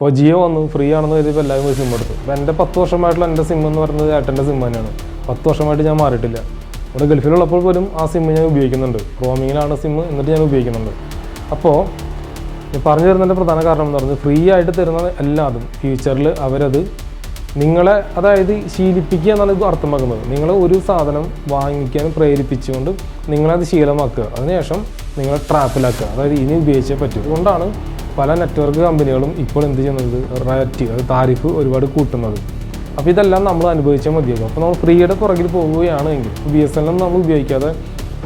ഇപ്പോൾ ജിയോ വന്നു ഫ്രീ ആണെന്ന് കരുതിയപ്പോൾ എല്ലാവരും പോയി സിം എടുത്തു. അപ്പോൾ എന്റെ പത്ത് വർഷമായിട്ടുള്ള എന്റെ സിം എന്ന് പറയുന്നത് ഏട്ടന്റെ സിം തന്നെയാണ്. പത്ത് വർഷമായിട്ട് ഞാൻ മാറിയിട്ടില്ല. ഇവിടെ ഗൾഫിലുള്ളപ്പോൾ പോലും ആ സിം ഞാൻ ഉപയോഗിക്കുന്നുണ്ട്. റോമിങ്ങിലാണ് സിം എന്നിട്ട് ഞാൻ ഉപയോഗിക്കുന്നുണ്ട്. അപ്പോൾ ഞാൻ പറഞ്ഞു തരുന്നതിന്റെ പ്രധാന കാരണം എന്ന് പറഞ്ഞാൽ ഫ്രീ ആയിട്ട് തരുന്ന എല്ലാതും. ഫ്യൂച്ചറിൽ അവരത് നിങ്ങളെ അതായത് ശീലിപ്പിക്കുക എന്നാണ് ഇത് അർത്ഥമാക്കുന്നത്. നിങ്ങൾ ഒരു സാധനം വാങ്ങിക്കാൻ പ്രേരിപ്പിച്ചുകൊണ്ട് നിങ്ങളത് ശീലമാക്കുക. അതിനുശേഷം നിങ്ങളെ ട്രാപ്പിലാക്കുക അതായത് ഇനി ഉപയോഗിച്ചേ പറ്റൂ. അതുകൊണ്ടാണ് പല നെറ്റ്വർക്ക് കമ്പനികളും ഇപ്പോൾ എന്ത് ചെയ്യുന്നത്? റേറ്റ് അത് താരിഫ് ഒരുപാട് കൂട്ടുന്നത്. അപ്പോൾ ഇതെല്ലാം നമ്മൾ അനുഭവിച്ചാൽ മതിയാകും. അപ്പോൾ നമ്മൾ ഫ്രീയുടെ പുറകിൽ പോവുകയാണെങ്കിൽ ബി എസ് എൻ എൽ നമ്മൾ ഉപയോഗിക്കാതെ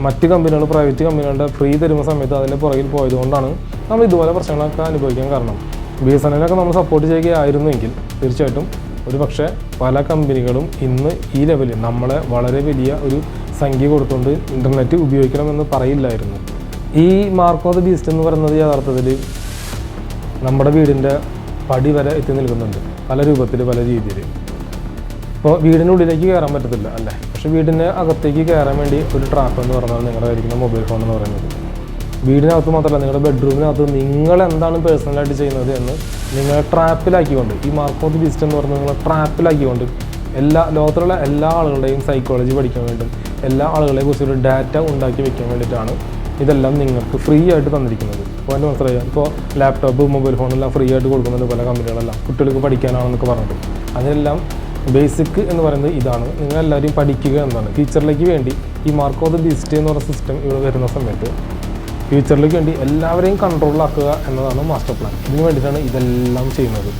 മറ്റ് കമ്പനികൾ പ്രൈവറ്റ് കമ്പനികളുടെ ഫ്രീ തരുന്ന സമയത്ത് അതിന്റെ പുറകിൽ പോയതുകൊണ്ടാണ് നമ്മൾ ഇതുപോലെ പ്രശ്നങ്ങളൊക്കെ അനുഭവിക്കാൻ കാരണം. ബി എസ് എൻ എല്ലൊക്കെ നമ്മൾ സപ്പോർട്ട് ചെയ്യുകയായിരുന്നെങ്കിൽ തീർച്ചയായിട്ടും ഒരു പക്ഷേ പല കമ്പനികളും ഇന്ന് ഈ ലെവലിൽ നമ്മളെ വളരെ വലിയ ഒരു സംഖ്യ കൊടുത്തുകൊണ്ട് ഇന്റർനെറ്റ് ഉപയോഗിക്കണമെന്ന് പറയില്ലായിരുന്നു. ഈ മാർക്കോ ദ ബീസ്റ്റ് എന്ന് പറയുന്നത് യഥാർത്ഥത്തിൽ നമ്മുടെ വീടിന്റെ പടി വരെ എത്തി നിൽക്കുന്നുണ്ട്. പല രൂപത്തിൽ പല രീതിയിൽ. ഇപ്പോൾ വീടിന്റെ ഉള്ളിലേക്ക് കയറാൻ പറ്റത്തില്ല അല്ലേ? പക്ഷെ വീടിന്റെ അകത്തേക്ക് കയറാൻ വേണ്ടി ഒരു ട്രാപ്പ് എന്ന് പറഞ്ഞാൽ നിങ്ങളുടെ കയ്യിരിക്കുന്ന മൊബൈൽ ഫോൺ എന്ന് പറയുന്നത്. വീടിനകത്ത് മാത്രമല്ല നിങ്ങളുടെ ബെഡ്റൂമിനകത്ത് നിങ്ങൾ എന്താണ് പേഴ്സണലായിട്ട് ചെയ്യുന്നത് എന്ന് നിങ്ങളെ ട്രാപ്പിലാക്കിക്കൊണ്ട് ഈ മാർക്ക് ഓഫ് ബീസ്റ്റ് എന്ന് പറഞ്ഞാൽ നിങ്ങളെ ട്രാപ്പിലാക്കിക്കൊണ്ട് എല്ലാ ലോകത്തിലുള്ള എല്ലാ ആളുകളുടെയും സൈക്കോളജി പഠിക്കാൻ വേണ്ടി എല്ലാ ആളുകളെ കുറിച്ചൊരു ഡാറ്റ ഉണ്ടാക്കി വെക്കാൻ വേണ്ടിയിട്ടാണ് ഇതെല്ലാം നിങ്ങൾക്ക് ഫ്രീ ആയിട്ട് തന്നിരിക്കുന്നത് എന്റെ മനസ്സിലായി. ഇപ്പോൾ ലാപ്ടോപ്പ് മൊബൈൽ ഫോണെല്ലാം ഫ്രീ ആയിട്ട് കൊടുക്കുന്നുണ്ട് പല കമ്പനികളെല്ലാം. കുട്ടികൾക്ക് പഠിക്കാനാണെന്നൊക്കെ പറഞ്ഞത് അതിനെല്ലാം ബേസിക് എന്ന് പറയുന്നത് ഇതാണ്. നിങ്ങൾ എല്ലാവരും പഠിക്കുക എന്നാണ് ഫ്യൂച്ചറിലേക്ക് വേണ്ടി ഈ മാർക്ക് ഓഫ് ദ ബീസ്റ്റ് എന്ന് പറയുന്ന സിസ്റ്റം ഇവിടെ വരുന്ന സമയത്ത് ഫ്യൂച്ചറിലേക്ക് വേണ്ടി എല്ലാവരെയും കൺട്രോളിലാക്കുക എന്നതാണ് മാസ്റ്റർ പ്ലാൻ ഇതിനു വേണ്ടിയിട്ടാണ് ഇതെല്ലാം ചെയ്യുന്നത്.